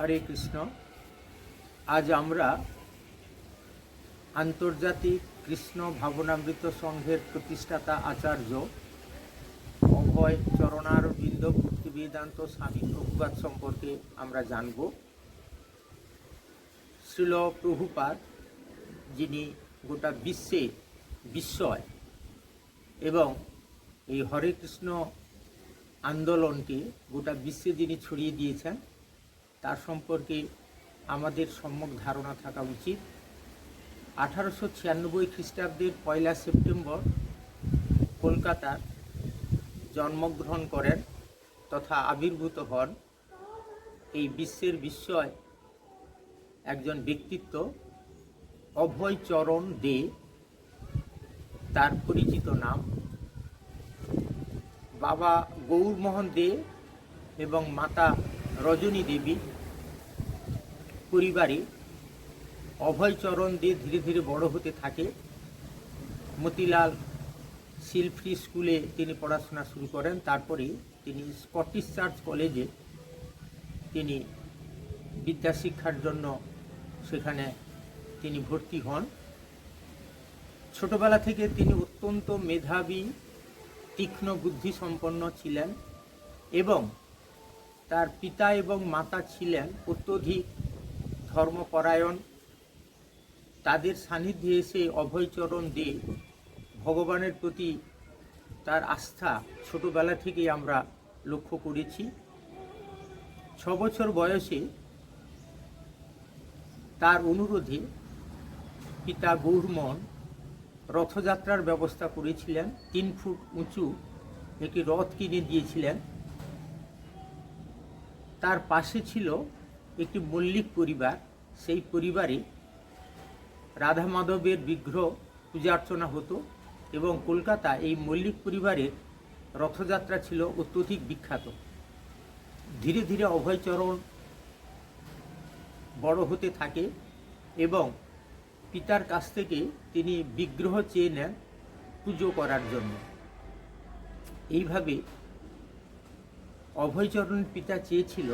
হরে কৃষ্ণ। আজ আমরা আন্তর্জাতিক কৃষ্ণ ভাবনামৃত সংঘের প্রতিষ্ঠাতা আচার্য অভয় চরণারবিন্দ ভক্তি বেদান্ত স্বামী প্রভুপাত সম্পর্কে আমরা জানব। শ্রীল প্রভুপাত যিনি গোটা বিশ্বে বিস্ময় এবং এই হরে কৃষ্ণ আন্দোলনকে গোটা বিশ্বে যিনি ছড়িয়ে দিয়েছেন তার সম্পর্কে আমাদের সম্যক ধারণা থাকা উচিত। আঠারোশো ছিয়ানব্বই খ্রিস্টাব্দের পয়লা সেপ্টেম্বর কলকাতার জন্মগ্রহণ করেন তথা আবির্ভূত হন এই বিশ্বের বিস্ময় একজন ব্যক্তিত্ব অভয়চরণ দে। তার পরিচিত নাম বাবা গৌরমোহন দে এবং মাতা রজনী দেবী, পরিবারে অভয়চরণ দিয়ে ধীরে ধীরে বড় হতে থাকে। মতিলাল শিলফ্রি স্কুলে তিনি পড়াশোনা শুরু করেন। তারপরে তিনি স্কটিশ চার্চ কলেজে তিনি বিদ্যাশিক্ষার জন্য সেখানে তিনি ভর্তি হন। ছোটবেলা থেকে তিনি অত্যন্ত মেধাবী, তীক্ষ্ণ বুদ্ধি সম্পন্ন ছিলেন এবং তার পিতা এবং মাতা ছিলেন অত্যধিক ধর্মপরায়ণ। তাদের সান্নিধ্যে এসে অভয়চরণ দিয়ে ভগবানের প্রতি তার আস্থা ছোটবেলা থেকেই আমরা লক্ষ্য করেছি। ছ বছর বয়সে তার অনুরোধে পিতা গৌরমন রথযাত্রার ব্যবস্থা করেছিলেন। তিন ফুট উঁচু একটি রথ কিনে দিয়েছিলেন। তার পাশে ছিল একটি মল্লিক পরিবার। সেই পরিবারে রাধা মাধবের বিগ্রহ পূজা অর্চনা হতো এবং কলকাতা এই মল্লিক পরিবারের রথযাত্রা ছিল অত্যধিক বিখ্যাত। ধীরে ধীরে অভয়চরণ বড় হতে থাকে এবং পিতার কাছ থেকে তিনি বিগ্রহ চেয়ে নেন পুজো করার জন্য। এইভাবে অভয়চরণ পিতা চেয়েছিল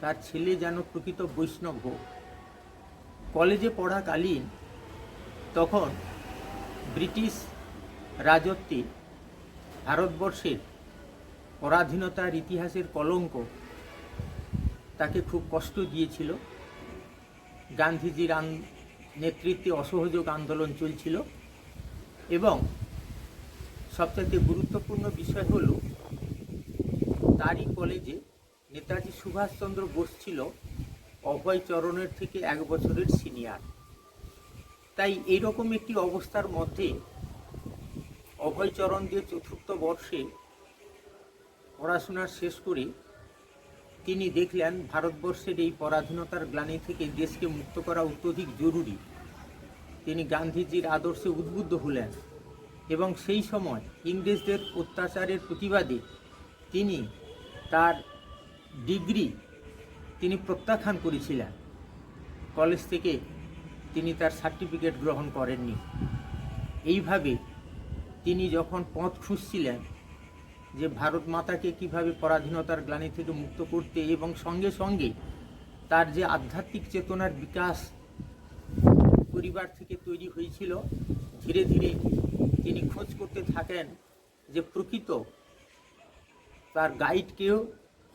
তার ছেলে যেন প্রকৃত বৈষ্ণব হোক। কলেজে পড়াকালীন তখন ব্রিটিশ রাজত্বে ভারতবর্ষের পরাধীনতার ইতিহাসের কলঙ্ক তাকে খুব কষ্ট দিয়েছিল। গান্ধীজির নেতৃত্বে অসহযোগ আন্দোলন চলছিল এবং সবচাইতে গুরুত্বপূর্ণ বিষয় হল তারই কলেজে নেতাজি সুভাষচন্দ্র বোস ছিল অভয়চরণের থেকে এক বছরের সিনিয়র। তাই এইরকম একটি অবস্থার মধ্যে অভয়চরণ দিয়ে চতুর্থ বর্ষে পড়াশোনা শেষ করে তিনি দেখলেন ভারতবর্ষের এই পরাধীনতার গ্লানি থেকে দেশকে মুক্ত করা অত্যধিক জরুরি। তিনি গান্ধীজির আদর্শে উদ্বুদ্ধ হলেন এবং সেই সময় ইংরেজদের অত্যাচারের প্রতিবাদে তিনি তার ডিগ্রি তিনি প্রত্যাখ্যান করেছিলেন। কলেজ থেকে তিনি তার সার্টিফিকেট গ্রহণ করেননি। এইভাবে তিনি যখন পথ খুঁজছিলেন যে ভারত মাতাকে কীভাবে পরাধীনতার গ্লানি থেকে মুক্ত করতে এবং সঙ্গে সঙ্গে তার যে আধ্যাত্মিক চেতনার বিকাশ পরিবার থেকে তৈরি হয়েছিল, ধীরে ধীরে তিনি খোঁজ করতে থাকেন যে প্রকৃত তার গাইড কেউ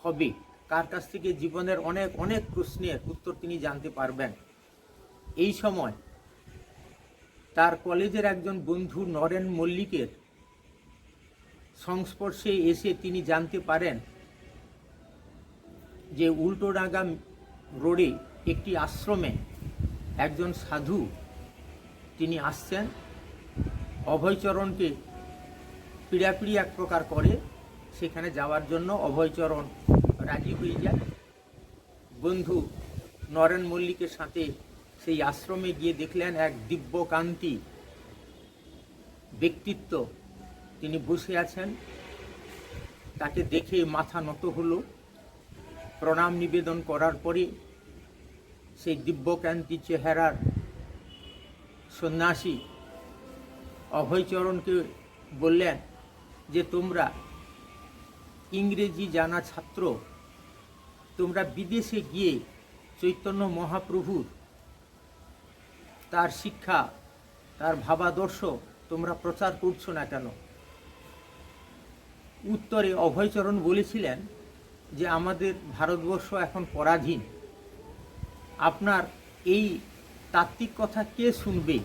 হবে। কার কাছ থেকে জীবনের অনেক অনেক প্রশ্নের উত্তর তিনি জানতে পারবেন। এই সময় তার কলেজের একজন বন্ধু নরেন মল্লিকের সংস্পর্শে এসে তিনি জানতে পারেন যে উল্টোডাঙ্গা রোডে একটি আশ্রমে একজন সাধু তিনি আসছেন। অভয়চরণকে পীড়াপিড়ি এক প্রকার করে সেখানে যাওয়ার জন্য অভয়চরণ রাজি হয়ে যায়। বন্ধু নরেন মল্লিকের সাথে সেই আশ্রমে গিয়ে দেখলেন এক দিব্যকান্তি ব্যক্তিত্ব। তিনি বসে আছেন। তাকে দেখে মাথা নত হলো। প্রণাম নিবেদন করার পরে সেই দিব্যকান্তি চেহারার সন্ন্যাসী অভয়চরণকে বললেন যে, তোমরা ইংরেজি জানা ছাত্র, তোমরা বিদেশে গিয়ে চৈতন্য মহাপ্রভুর তার শিক্ষা, তার ভাবাদর্শ তোমরা প্রচার করছ না কেন? উত্তরে অভয়চরণ বলেছিলেন যে, আমাদের ভারতবর্ষ এখন পরাধীন। আপনার এই তাত্ত্বিক কথা কে শুনবে?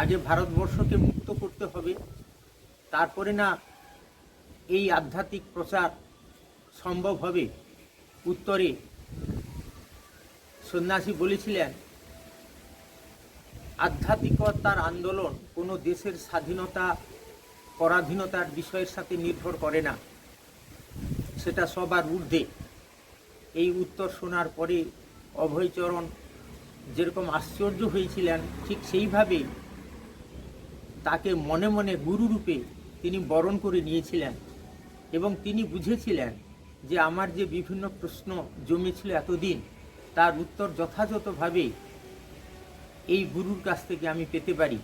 আগে ভারতবর্ষকে মুক্ত করতে হবে, তারপরে না এই আধ্যাত্মিক প্রচার সম্ভব হবে? উত্তরে সন্ন্যাসী বলেছিলেন, আধ্যাত্মিকতার আন্দোলন কোনো দেশের স্বাধীনতা, পরাধীনতার বিষয়ের সাথে নির্ভর করে না। সেটা সবার ঊর্ধ্বে। এই উত্তর শোনার পরে অভয়চরণ যেরকম আশ্চর্য হয়েছিলেন, ঠিক সেইভাবে তাকে মনে মনে গুরুরূপে তিনি বরণ করে নিয়েছিলেন। এবং তিনি বুঝেছিলেন যে আমার যে বিভিন্ন প্রশ্ন জমেছিল এতদিন, তার উত্তর যথাযথভাবে এই গুরুর কাছ থেকে আমি পেতে পারি।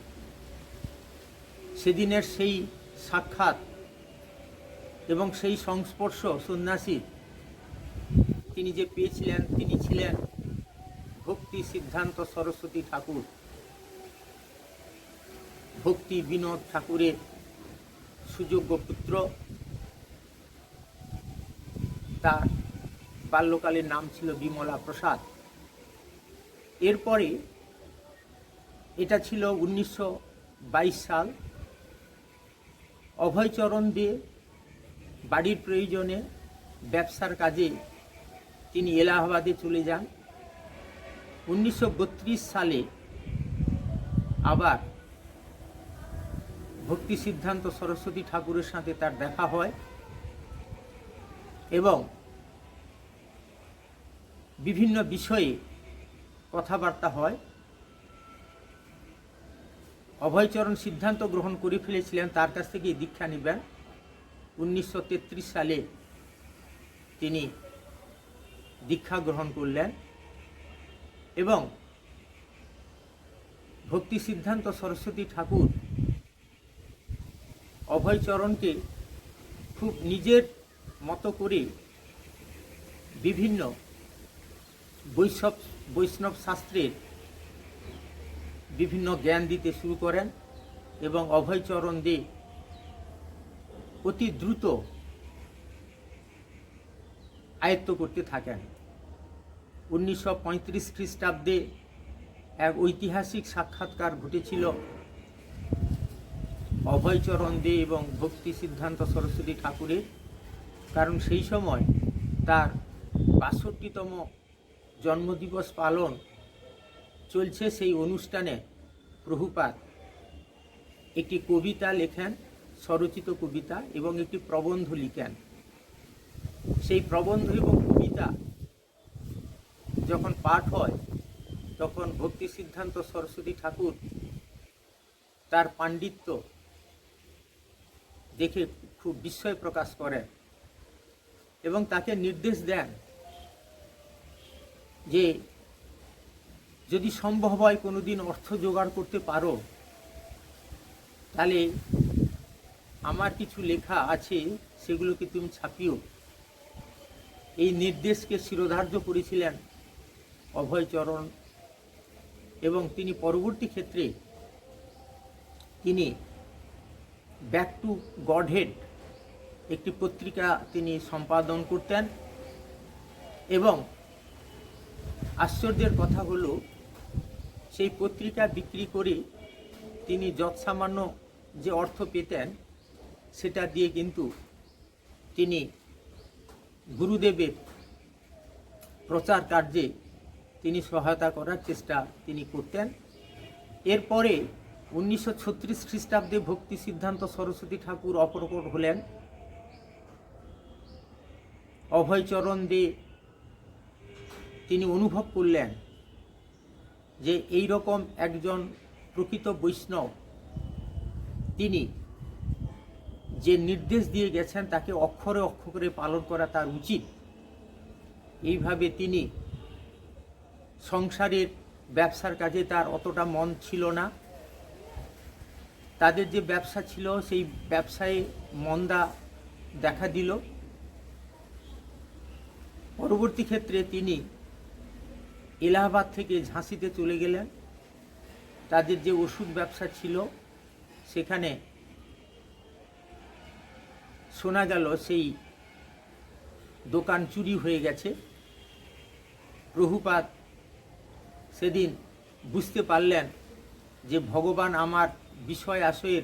সেদিনের সেই সাক্ষাৎ এবং সেই সংস্পর্শ সন্ন্যাসী তিনি যে পেয়েছিলেন, তিনি ছিলেন ভক্তি সিদ্ধান্ত সরস্বতী ঠাকুর। ভক্তি বিনোদ ঠাকুরের সুযোগ্য পুত্র। তার বাল্যকালের নাম ছিল বিমলা প্রসাদ। এরপরে এটা ছিল উনিশশো বাইশ সাল। অভয়চরণ দিয়ে বাড়ির প্রয়োজনে ব্যবসার কাজে তিনি এলাহাবাদে চলে যান। উনিশশো বত্রিশ সালে আবার ভক্তি সিদ্ধান্ত সরস্বতী ঠাকুরের সাথে তার দেখা হয় এবং বিভিন্ন বিষয়ে কথাবার্তা হয়। অভয়চরণ সিদ্ধান্ত গ্রহণ করে ফেলেছিলেন, তার কাছ থেকে দীক্ষা নেবেন। উনিশশো তেত্রিশ সালে তিনি দীক্ষা গ্রহণ করলেন এবং ভক্তি সিদ্ধান্ত সরস্বতী ঠাকুর অভয়চরণকে খুব নিজের মতো করে বিভিন্ন বৈষ্ণব বৈষ্ণব শাস্ত্রের বিভিন্ন জ্ঞান দিতে শুরু করেন এবং অভয়চরণ দে অতি দ্রুত আয়ত্ত করতে থাকেন। উনিশশো পঁয়ত্রিশ খ্রিস্টাব্দে এক ঐতিহাসিক সাক্ষাৎকার ঘটেছিল। অভয়চরণ দে এবং ভক্তি সিদ্ধান্ত সরস্বতী ঠাকুরের, কারণ সেই সময় তার বাষট্টিতম জন্মদিবস পালন চলছে সেই অনুষ্ঠানে প্রভুপাত একটি কবিতা লেখেন, স্বরচিত কবিতা এবং একটি প্রবন্ধ লিখেন। সেই প্রবন্ধ এবং কবিতা যখন পাঠ হয়, তখন ভক্তি সিদ্ধান্ত সরস্বতী ঠাকুর তার পাণ্ডিত্য দেখে খুব বিস্ময় প্রকাশ করেন এবং তাকে নির্দেশ দেন যে যদি সম্ভব হয় কোনো দিন অর্থ জোগাড় করতে পারো, তাহলে আমার কিছু লেখা আছে, সেগুলোকে তুমি ছাপিও। এই নির্দেশকে শিরোধার্য করেছিলেন অভয়চরণ এবং তিনি পরবর্তী ক্ষেত্রে তিনি ব্যাক টু গডহেড একটি পত্রিকা তিনি সম্পাদন করতেন এবং আশ্চর্যের কথা হলো, সেই পত্রিকা বিক্রি করে তিনি যৎসামান্য যে অর্থ পেতেন, সেটা দিয়ে কিন্তু তিনি গুরুদেবের প্রচার কার্যে তিনি সহায়তা করার চেষ্টা তিনি করতেন। এরপরে উনিশশো ছত্রিশ খ্রিস্টাব্দে ভক্তি সিদ্ধান্ত সরস্বতী ঠাকুর অপরকট হলেন। অভয়চরণ দে তিনি অনুভব করলেন যে এই রকম একজন প্রকৃত বৈষ্ণব, তিনি যে নির্দেশ দিয়ে গেছেন তাকে অক্ষরে অক্ষরে পালন করা তার উচিত। এইভাবে তিনি সংসারের ব্যবসার কাজে তার অতটা মন ছিল না। তাদের যে ব্যবসা ছিল, সেই ব্যবসায় মন্দা দেখা দিল। পরবর্তী ক্ষেত্রে তিনি এলাহাবাদ থেকে ঝাঁসিতে চলে গেলেন। তাদের যে ওষুধ ব্যবসা ছিল, সেখানে শোনা গেল সেই দোকান চুরি হয়ে গেছে। প্রভুপাত সেদিন বুঝতে পারলেন যে ভগবান আমার বিষয় আশয়ের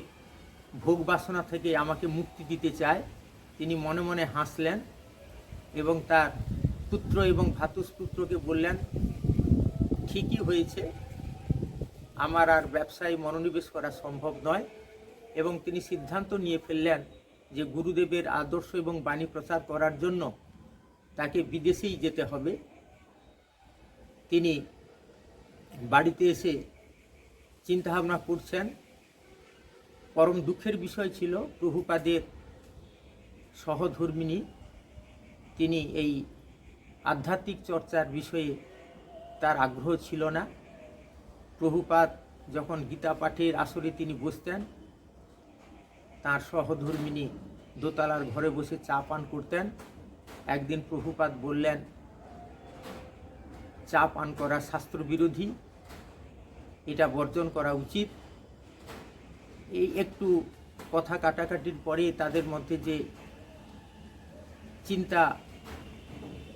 ভোগ বাসনা থেকে আমাকে মুক্তি দিতে চায়। তিনি মনে মনে হাসলেন এবং তার পুত্র এবং ভাতুসপুত্রকে বললেন, ঠিকই হয়েছে। আমার আর ব্যবসায় মনোনিবেশ করা সম্ভব নয়। এবং তিনি সিদ্ধান্ত নিয়ে ফেললেন যে গুরুদেবের আদর্শ এবং বাণী প্রচার করার জন্য তাকে বিদেশেই যেতে হবে। তিনি বাড়িতে এসে চিন্তাভাবনা করছেন। পরম দুঃখের বিষয় ছিল, প্রভুপাদের সহধর্মিনী, তিনি এই আধ্যাত্মিক চর্চার বিষয়ে তার আগ্রহ ছিল না। প্রভুপাত যখন গীতা পাঠের আসরে তিনি বসতেন, তার সহধর্মিনী দোতলার ঘরে বসে চা পান করতেন। একদিন প্রভুপাত বললেন, চা পান করা শাস্ত্রবিরোধী, এটা বর্জন করা উচিত। এই একটু কথা কাটাকাটির পরে তাদের মধ্যে যে চিন্তা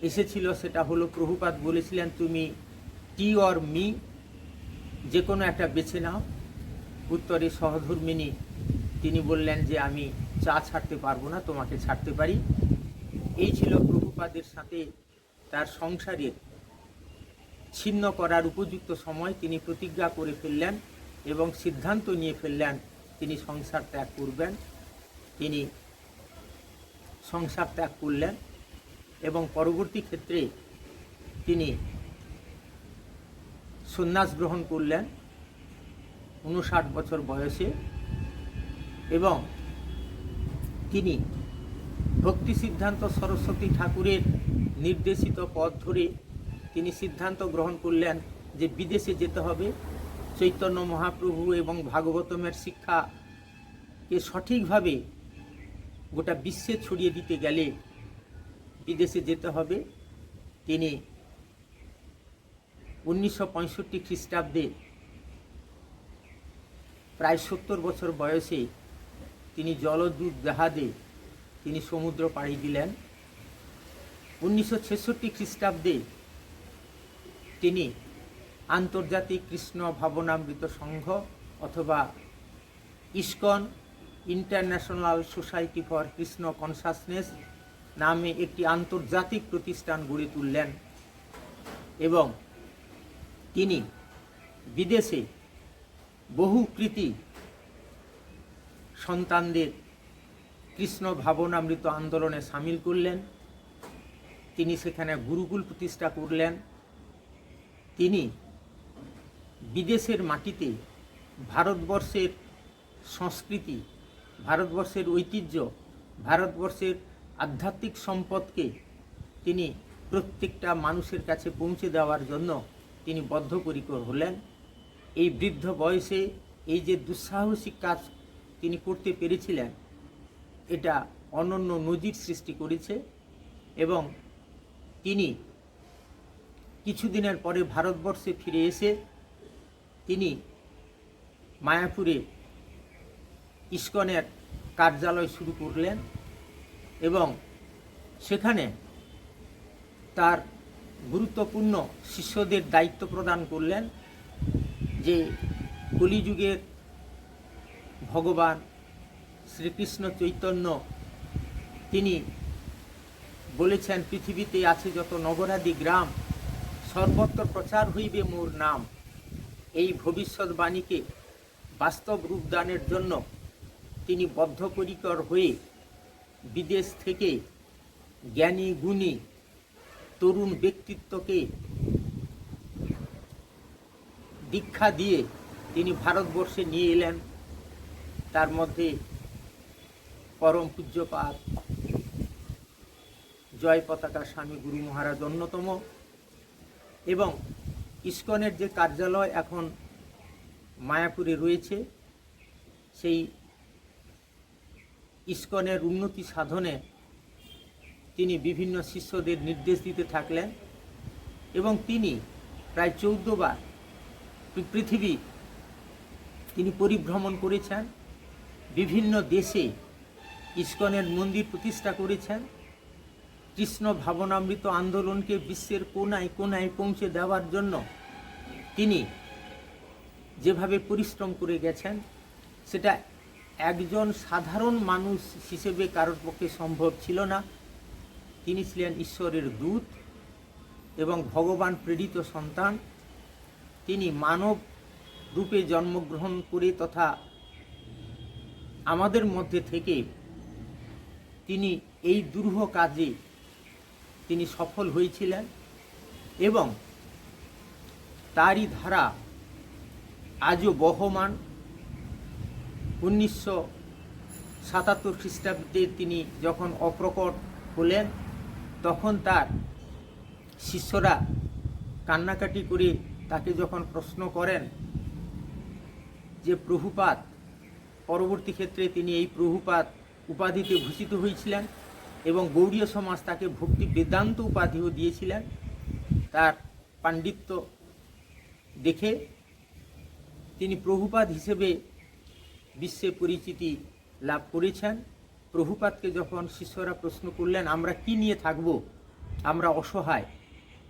এসেছিল, সেটা হলো প্রভুপাত বলেছিলেন, তুমি টি অর মি যে কোনো একটা বেছে নাও। উত্তরে সহধর্মিনী, তিনি বললেন যে, আমি চা ছাড়তে পারব না, তোমাকে ছাড়তে পারি। এই ছিল প্রভুপাদের সাথে তার সংসারের ছিন্ন করার উপযুক্ত সময়। তিনি প্রতিজ্ঞা করে ফেললেন এবং সিদ্ধান্ত নিয়ে ফেললেন, তিনি সংসার ত্যাগ করবেন। তিনি সংসার ত্যাগ করলেন। এবং পরবর্তী ক্ষেত্রে তিনি সন্ন্যাস গ্রহণ করলেন, উনষাট বছর বয়সে, এবং তিনি ভক্তি সিদ্ধান্ত সরস্বতী ঠাকুরের নির্দেশিত পথ ধরে তিনি সিদ্ধান্ত গ্রহণ করলেন যে বিদেশে যেতে হবে। চৈতন্য মহাপ্রভু এবং ভাগবতমের শিক্ষাকে সঠিকভাবে গোটা বিশ্বে ছড়িয়ে দিতে গেলে বিদেশে যেতে হবে। তিনি উনিশশো পঁয়ষট্টি খ্রিস্টাব্দে প্রায় সত্তর বছর বয়সে তিনি জলদূত জাহাজে তিনি সমুদ্র পাড়ি দিলেন। উনিশশো ছেষট্টি খ্রিস্টাব্দে তিনি আন্তর্জাতিক কৃষ্ণ ভাবনামৃত সংঘ অথবা ISKCON international society for Krishna consciousness নামে একটি আন্তর্জাতিক প্রতিষ্ঠান গড়ে তুললেন এবং তিনি বিদেশে বহু কৃতি সন্তানদের কৃষ্ণ ভাবনামৃত আন্দোলনে সামিল করলেন। তিনি সেখানে গুরুকুল প্রতিষ্ঠা করলেন। তিনি বিদেশের মাটিতে ভারতবর্ষের সংস্কৃতি, ভারতবর্ষের ঐতিহ্য, ভারতবর্ষের আধ্যাত্মিক সম্পদকে তিনি প্রত্যেকটা মানুষের কাছে পৌঁছে দেওয়ার জন্য তিনি বদ্ধপরিকর হলেন। এই বৃদ্ধ বয়সে এই যে দুঃসাহসিক কাজ তিনি করতে পেরেছিলেন, এটা অনন্য নজির সৃষ্টি করেছে এবং তিনি কিছুদিনের পরে ভারতবর্ষে ফিরে এসে তিনি মায়াপুরে ইস্কনের কার্যালয় শুরু করলেন। এবং সেখানে তার গুরুত্বপূর্ণ শিষ্যদের দায়িত্ব প্রদান করলেন যে কলিযুগের ভগবান শ্রীকৃষ্ণ চৈতন্য। তিনি বলেছেন, পৃথিবীতে আছে যত নগরাদি গ্রাম, সর্বত্র প্রচার হইবে মোর নাম। এই ভবিষ্যৎবাণীকে বাস্তব রূপদানের জন্য তিনি বদ্ধপরিকর হয়ে বিদেশ থেকে জ্ঞানী, গুণী তরুণ ব্যক্তিত্বকে দীক্ষা দিয়ে তিনি ভারতবর্ষে নিয়ে এলেন। তার মধ্যে পরম পূজ্যপাত জয় পতাকা স্বামী গুরু মহারাজ অন্যতম এবং ইস্কনের যে কার্যালয় এখন মায়াপুরে রয়েছে, সেই ইস্কনের উন্নতি সাধনে তিনি বিভিন্ন শিষ্যদের নির্দেশ দিতে থাকলেন এবং তিনি প্রায় চৌদ্দ বার পৃথিবী তিনি পরিভ্রমণ করেছেন, বিভিন্ন দেশে ইস্কনের মন্দির প্রতিষ্ঠা করেছেন, কৃষ্ণ ভাবনামৃত আন্দোলনকে বিশ্বের কোনায় কোনায় পৌঁছে দেওয়ার জন্য তিনি যেভাবে পরিশ্রম করে গেছেন, সেটা একজন সাধারণ মানুষ হিসেবে কারোর পক্ষে সম্ভব ছিল না। তিনি ছিলেন ঈশ্বরের দূত এবং ভগবান প্রেরিত সন্তান। তিনি মানব রূপে জন্মগ্রহণ করে তথা আমাদের মধ্যে থেকে তিনি এই দুরূহ কাজে তিনি সফল হয়েছিলেন এবং তারই ধারা আজও বহমান। উনিশশো সাতাত্তর খ্রিস্টাব্দে তিনি যখন অপ্রকট হলেন, তখন তার শিষ্যরা কান্নাকাটি করে তাকে যখন প্রশ্ন করেন যে, প্রভুপাত, পরবর্তী ক্ষেত্রে তিনি এই প্রভুপাত উপাধিতে ভূষিত হয়েছিলেন এবং গৌড়ীয় সমাজ তাকে ভক্তি বেদান্ত উপাধিও দিয়েছিলেন? তার পাণ্ডিত্য দেখে তিনি প্রভুপাত হিসেবে বিশ্বে পরিচিতি লাভ করেছেন। প্রভুপাতকে যখন শিষ্যরা প্রশ্ন করলেন, আমরা কি নিয়ে থাকব? আমরা অসহায়।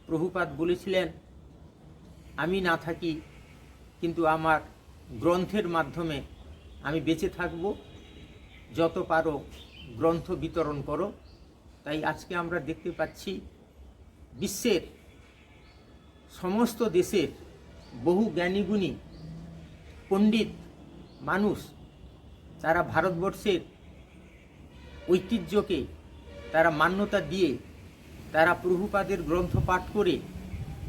প্রভুপাত বলেছিলেন, আমি না থাকি, কিন্তু আমার গ্রন্থের মাধ্যমে আমি বেঁচে থাকব। যত পারো গ্রন্থ বিতরণ করো। তাই আজকে আমরা দেখতে পাচ্ছি, বিশ্বের সমস্ত দেশের বহু জ্ঞানীগুণী, পণ্ডিত মানুষ তারা ভারতবর্ষের ঐতিহ্যকে তারা মান্যতা দিয়ে তারা প্রভুপাদের গ্রন্থ পাঠ করে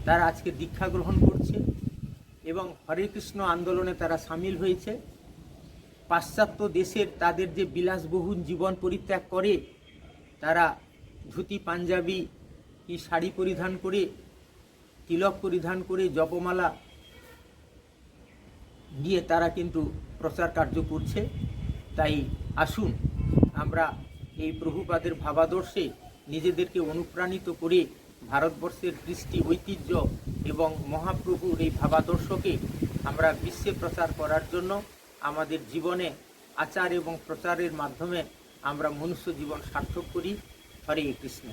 তারা আজকে দীক্ষা গ্রহণ করছে এবং হরে কৃষ্ণ আন্দোলনে তারা সামিল হয়েছে। পাশ্চাত্য দেশের তাদের যে বিলাসবহুল জীবন পরিত্যাগ করে, তারা ধুতি, পাঞ্জাবি কি শাড়ি পরিধান করে, তিলক পরিধান করে জপমালা নিয়ে তারা কিন্তু প্রচার কার্য করছে। তাই আসুন, আমরা এই প্রভুপাদের ভাবাদর্শে নিজেদেরকে অনুপ্রাণিত করে ভারতবর্ষের দৃষ্টি ঐতিহ্য এবং মহাপ্রভুর এই ভাবাদর্শকে আমরা বিশ্বে প্রচার করার জন্য আমাদের জীবনে আচার এবং প্রচারের মাধ্যমে আমরা মনুষ্য জীবন সার্থক করি। হরে কৃষ্ণ।